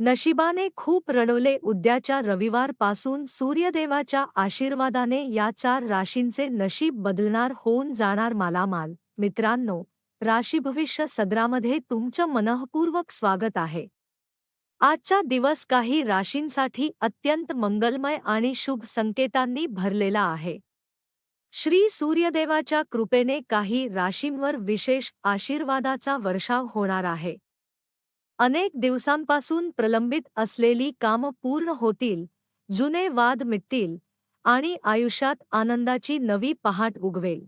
नशिबाने खूप रडवले उद्याच्या रविवारपासून सूर्यदेवाच्या आशीर्वादाने या चार राशींचे नशीब बदलणार होऊन जाणार मालामाल. मित्रांनो राशीभविष्य सदरामध्ये तुमचं मनःपूर्वक स्वागत आहे. आजचा दिवस काही राशींसाठी अत्यंत मंगलमय आणि शुभ संकेतांनी भरलेला आहे. श्री सूर्यदेवाच्या कृपेने काही राशींवर विशेष आशीर्वादाचा वर्षाव होणार आहे. अनेक दिवसांपासून प्रलंबित असलेली कामं पूर्ण होतील जुने वाद मिटतील आणि आयुष्यात आनंदाची नवी पहाट उगवेल.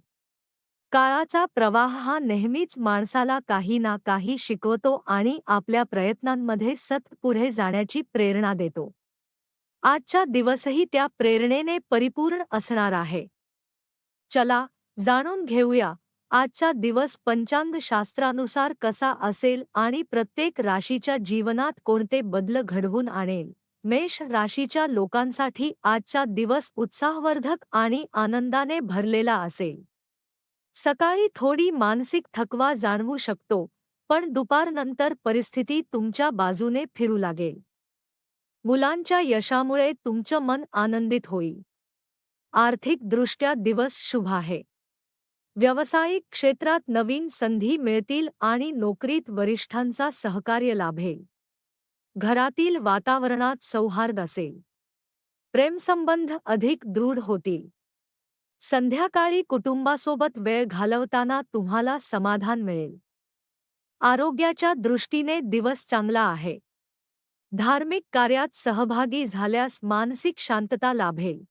काळाचा प्रवाह हा नेहमीच माणसाला काही ना काही शिकवतो आणि आपल्या प्रयत्नांमध्ये सत पुढे जाण्याची प्रेरणा देतो. आजचा दिवसही त्या प्रेरणेने परिपूर्ण असणार आहे. चला जाणून घेऊया आजचा दिवस पंचांग शास्त्रानुसार कसा असेल आणि प्रत्येक राशीच्या जीवनात कोणते बदल घडवून आणेल? मेष राशीच्या लोकांसाठी आजचा दिवस उत्साहवर्धक आणि आनंदाने भरलेला असेल. सकाळी थोडी मानसिक थकवा जाणवू शकतो पण दुपारनंतर परिस्थिती तुमच्या बाजूने फिरू लागेल. मुलांच्या यशामुळे तुमचं मन आनंदित होईल. आर्थिकदृष्ट्या दिवस शुभ आहे. व्यावसायिक क्षेत्रात नवीन संधी मिळतील आणि नोकरीत वरिष्ठांचा सहकार्य लाभेल. घरातील वातावरणात सौहार्द असेल. प्रेमसंबंध अधिक दृढ होतील. संध्याकाळी कुटुंबासोबत वेळ घालवताना तुम्हाला समाधान मिळेल. आरोग्याच्या दृष्टीने दिवस चांगला आहे. धार्मिक कार्यात सहभागी झाल्यास मानसिक शांतता लाभेल.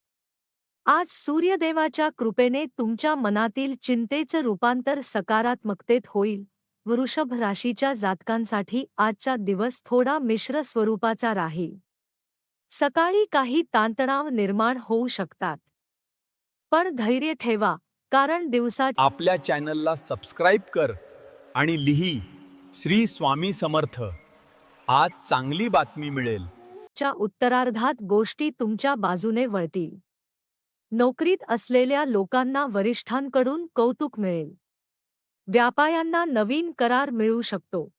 आज सूर्यदेवाच्या कृपेने तुमच्या मनातील चिंतेचं रूपांतर सकारात्मकतेत होईल. वृषभ राशीच्या जातकांसाठी आजचा दिवस थोडा मिश्र स्वरूपाचा राहील. सकाळी काही ताणतणाव निर्माण होऊ शकतात. पण धैर्य ठेवा कारण दिवसा आपल्या चॅनलला सबस्क्राईब कर आणि लिही श्री स्वामी समर्थ. आज चांगली बातमी मिळेल. च्या उत्तरार्धात गोष्टी तुमच्या बाजूने वळतील. नोकरीत असलेल्या लोकांना वरिष्ठांकडून कौतुक मिळेल. व्यापायांना नवीन करार मिळू शकतो.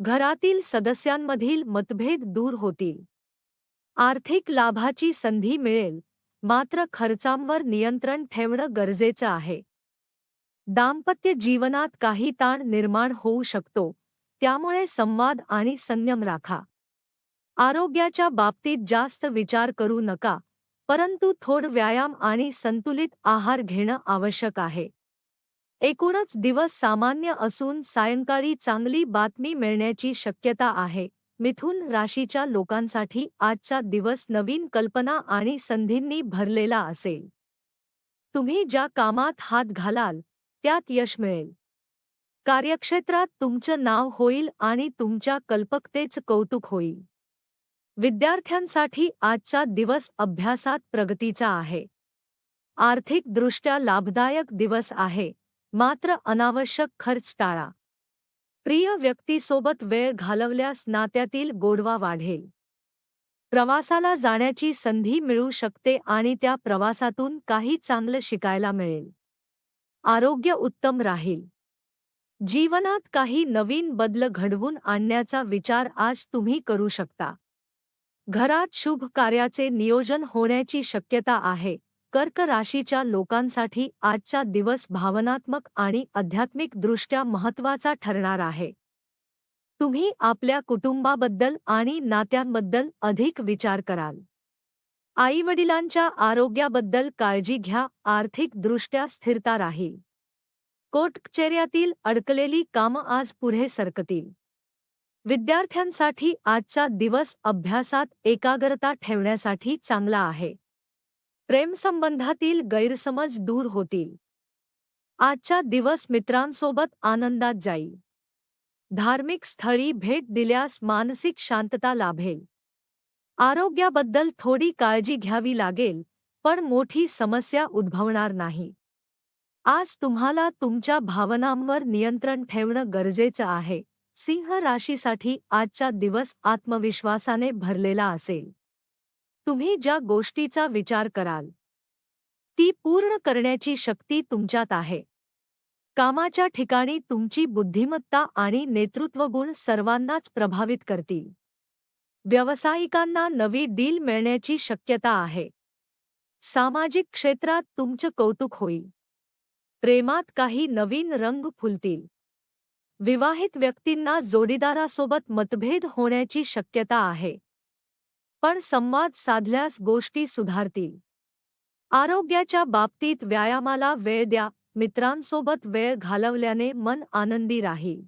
घरातील सदस्यांमधील मतभेद दूर होतील. आर्थिक लाभाची संधी मिळेल मात्र खर्चांवर नियंत्रण ठेवणं गरजेचं आहे. दाम्पत्य जीवनात काही ताण निर्माण होऊ शकतो त्यामुळे संवाद आणि संयम राखा. आरोग्याच्या बाबतीत जास्त विचार करू नका. परंतु थोड व्यायाम आणि संतुलित आहार घेणं आवश्यक आहे. एकूणच दिवस सामान्य असून सायंकाळी चांगली बातमी मिळण्याची शक्यता आहे. मिथुन राशीच्या लोकांसाठी आजचा दिवस नवीन कल्पना आणि संधींनी भरलेला असेल. तुम्ही ज्या कामात हात घालाल त्यात यश मिळेल. कार्यक्षेत्रात तुमचं नाव होईल आणि तुमच्या कल्पकतेच कौतुक होईल. विद्यार्थ्यांसाठी आजचा दिवस अभ्यासात प्रगतीचा आहे. आर्थिकदृष्ट्या लाभदायक दिवस आहे मात्र अनावश्यक खर्च टाळा. प्रिय व्यक्तीसोबत वेळ घालवल्यास नात्यातील गोडवा वाढेल. प्रवासाला जाण्याची संधी मिळू शकते आणि त्या प्रवासातून काही चांगलं शिकायला मिळेल. आरोग्य उत्तम राहील. जीवनात काही नवीन बदल घडवून आणण्याचा विचार आज तुम्ही करू शकता. घरात शुभ कार्याचे नियोजन होण्याची शक्यता आहे. कर्क राशीच्या लोकांसाठी आजचा दिवस भावनात्मक आणि आध्यात्मिक दृष्ट्या महत्त्वाचा ठरणार आहे. तुम्ही आपल्या कुटुंबाबद्दल आणि नात्यांबद्दल अधिक विचार कराल. आईवडिलांच्या आरोग्याबद्दल काळजी घ्या आर्थिकदृष्ट्या स्थिरता राहील. कोर्ट कचेऱ्यातील अडकलेली कामं आज पुढे सरकतील. विद्यार्थ्यांसाठी आजचा दिवस अभ्यासात एकाग्रता ठेवण्यासाठी चांगला आहे. प्रेमसंबंधातील गैरसमज दूर होतील. आजचा दिवस मित्रांसोबत आनंदात जाईल. धार्मिक स्थळी भेट दिल्यास मानसिक शांतता लाभेल. आरोग्याबद्दल थोडी काळजी घ्यावी लागेल पण मोठी समस्या उद्भवणार नाही. आज तुम्हाला तुमच्या भावनांवर नियंत्रण ठेवणं गरजेचं आहे. सिंह राशीसाठी आजचा दिवस आत्मविश्वासाने भरलेला असेल. तुम्ही ज्या गोष्टीचा विचार कराल ती पूर्ण करण्याची शक्ती तुमच्यात आहे. कामाच्या ठिकाणी तुमची बुद्धिमत्ता आणि नेतृत्वगुण सर्वांनाच प्रभावित करतील. व्यावसायिकांना नवी डील मिळण्याची शक्यता आहे. सामाजिक क्षेत्रात तुमचं कौतुक होईल. प्रेमात काही नवीन रंग फुलतील. विवाहित व्यक्तींना जोडीदारासोबत मतभेद होण्याची शक्यता आहे. पण संवाद साधल्यास गोष्टी सुधारतील. आरोग्याच्या बाबतीत व्यायामाला वेळ द्या मित्रांसोबत वेळ घालवल्याने मन आनंदी राहील.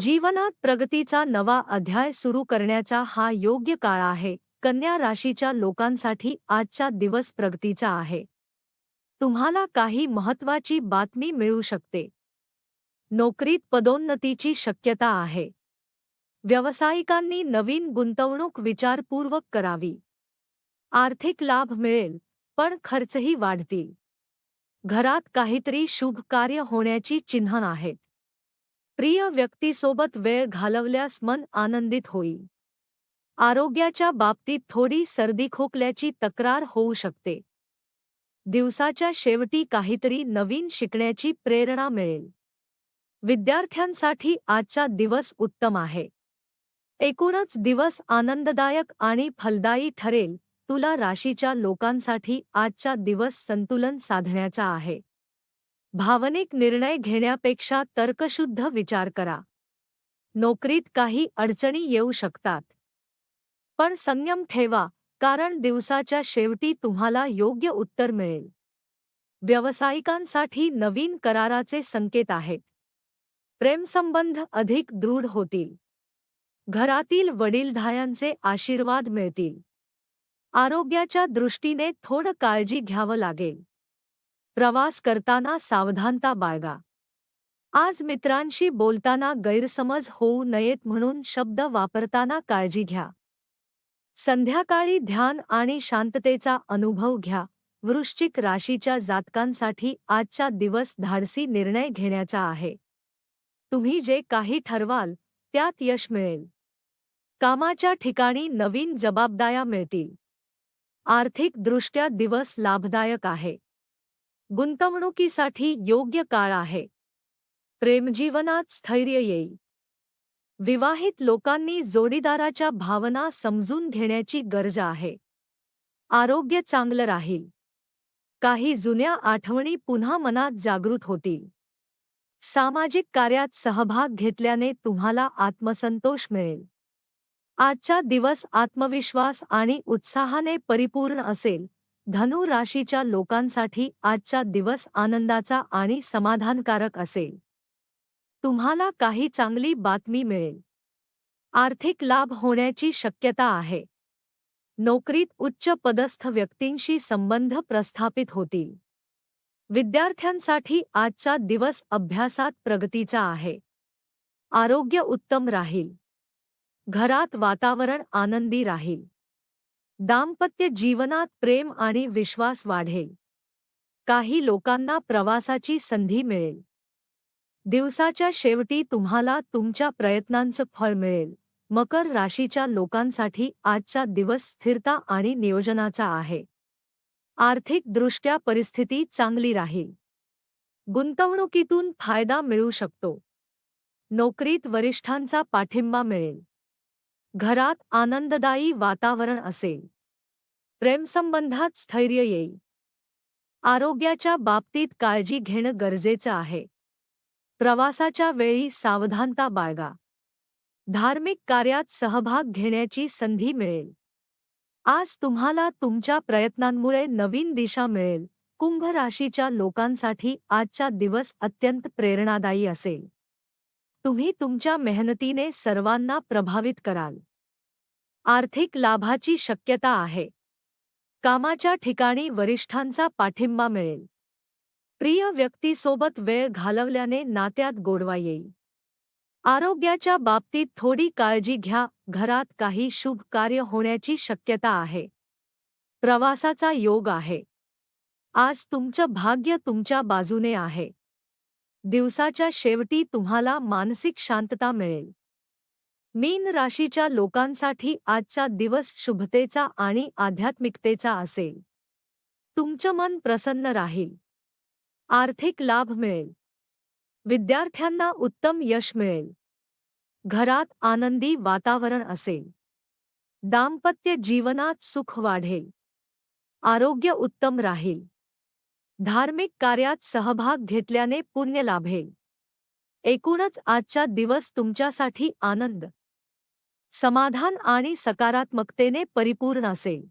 जीवनात प्रगतीचा नवा अध्याय सुरू करण्याचा हा योग्य काळ आहे. कन्या राशीच्या लोकांसाठी आजचा दिवस प्रगतीचा आहे. तुम्हाला काही महत्वाची बातमी मिळू शकते. नोकरीत पदोन्नतीची शक्यता आहे. व्यावसायिकांनी नवीन गुंतवणूक विचारपूर्वक करावी. आर्थिक लाभ मिळेल पण खर्चही वाढतील. घरात काहीतरी शुभ कार्य होण्याची चिन्ह आहेत. प्रिय व्यक्तीसोबत वेळ घालवल्यास मन आनंदित होईल. आरोग्याच्या बाबतीत थोडी सर्दी खोकल्याची तक्रार होऊ शकते. दिवसाच्या शेवटी काहीतरी नवीन शिकण्याची प्रेरणा मिळेल. विद्यार्थ्यांसाठी आजचा दिवस उत्तम आहे. एकूणच दिवस आनंददायक आणि फलदायी ठरेल तुला राशीच्या लोकांसाठी आजचा दिवस संतुलन साधण्याचा आहे. भावनिक निर्णय घेण्यापेक्षा तर्कशुद्ध विचार करा. नोकरीत काही अडचणी येऊ शकतात. पण संयम ठेवा कारण दिवसाच्या शेवटी तुम्हाला योग्य उत्तर मिळेल. व्यावसायिकांसाठी नवीन कराराचे संकेत आहेत. प्रेमसंबंध अधिक दृढ होतील. घरातील वडीलधायांचे आशीर्वाद मिळतील. आरोग्याच्या दृष्टीने थोडं काळजी घ्यावं लागेल. प्रवास करताना सावधानता बाळगा. आज मित्रांशी बोलताना गैरसमज होऊ नयेत म्हणून शब्द वापरताना काळजी घ्या. संध्याकाळी ध्यान आणि शांततेचा अनुभव घ्या. वृश्चिक राशीच्या जातकांसाठी आजचा दिवस धाडसी निर्णय घेण्याचा आहे. तुम्ही जे काही ठरवाल त्यात यश मिळेल. कामाच्या ठिकाणी नवीन जबाबदाया मिळतील. आर्थिकदृष्ट्या दिवस लाभदायक आहे. गुंतवणुकीसाठी योग्य काळ आहे. प्रेमजीवनात स्थैर्य येईल. विवाहित लोकांनी जोडीदाराच्या भावना समजून घेण्याची गरज आहे. आरोग्य चांगलं राहील. काही जुन्या आठवणी पुन्हा मनात जागृत होतील. सामाजिक कार्यात सहभाग घेतल्याने तुम्हाला आत्मसंतोष मिळेल. आजचा दिवस आत्मविश्वास आणि उत्साहाने परिपूर्ण असेल. धनु राशीच्या लोकांसाठी आजचा दिवस आनंदाचा आणि समाधानकारक असेल. तुम्हाला काही चांगली बातमी मिळेल. आर्थिक लाभ होण्याची शक्यता आहे. नोकरीत उच्च पदस्थ व्यक्तींशी संबंध प्रस्थापित होतील. विद्यार्थ्यांसाठी आजचा दिवस अभ्यासात प्रगतीचा आहे. आरोग्य उत्तम राहील. घरात वातावरण आनंदी राहील. दाम्पत्य जीवनात प्रेम आणि विश्वास वाढेल. काही लोकांना प्रवासाची संधी मिळेल. दिवसाच्या शेवटी तुम्हाला तुमच्या प्रयत्नांचं फळ मिळेल. मकर राशीच्या लोकांसाठी आजचा दिवस स्थिरता आणि नियोजनाचा आहे. आर्थिकदृष्ट्या परिस्थिती चांगली राहील. गुंतवणुकीतून फायदा मिळू शकतो. नोकरीत वरिष्ठांचा पाठिंबा मिळेल. घरात आनंददायी वातावरण असेल. प्रेमसंबंधात स्थैर्य येईल. आरोग्याच्या बाबतीत काळजी घेणं गरजेचं आहे. प्रवासाच्या वेळी सावधानता बाळगा. धार्मिक कार्यात सहभाग घेण्याची संधी मिळेल. आज तुम्हाला तुमच्या प्रयत्नांमुळे नवीन दिशा मिळेल. कुंभ राशीच्या लोकांसाठी आजचा दिवस अत्यंत प्रेरणादायी असेल. तुम्ही तुमच्या मेहनतीने सर्वांना प्रभावित कराल. आर्थिक लाभाची शक्यता आहे. कामाच्या ठिकाणी वरिष्ठांचा पाठिंबा मिळेल. प्रिय व्यक्तीसोबत वेळ घालवल्याने नात्यात गोडवा येईल. आरोग्याच्या बाबतीत थोडी काळजी घ्या घरात काही शुभ कार्य होण्याची शक्यता आहे. प्रवासाचा योग आहे. आज तुमचं भाग्य तुमच्या बाजूने आहे. दिवसाच्या शेवटी तुम्हाला मानसिक शांतता मिळेल. मीन राशीच्या लोकांसाठी आजचा दिवस शुभतेचा आणि आध्यात्मिकतेचा असेल. तुमचं मन प्रसन्न राहील. आर्थिक लाभ मिळेल. विद्यार्थ्यांना उत्तम यश मिळेल. घरात आनंदी वातावरण असेल. दाम्पत्य जीवनात सुख वाढेल. आरोग्य उत्तम राहील. धार्मिक कार्यात सहभाग घेतल्याने पुण्य लाभेल. एकूणच आजचा दिवस तुमच्यासाठी आनंद. समाधान आणि सकारात्मकतेने परिपूर्ण असेल.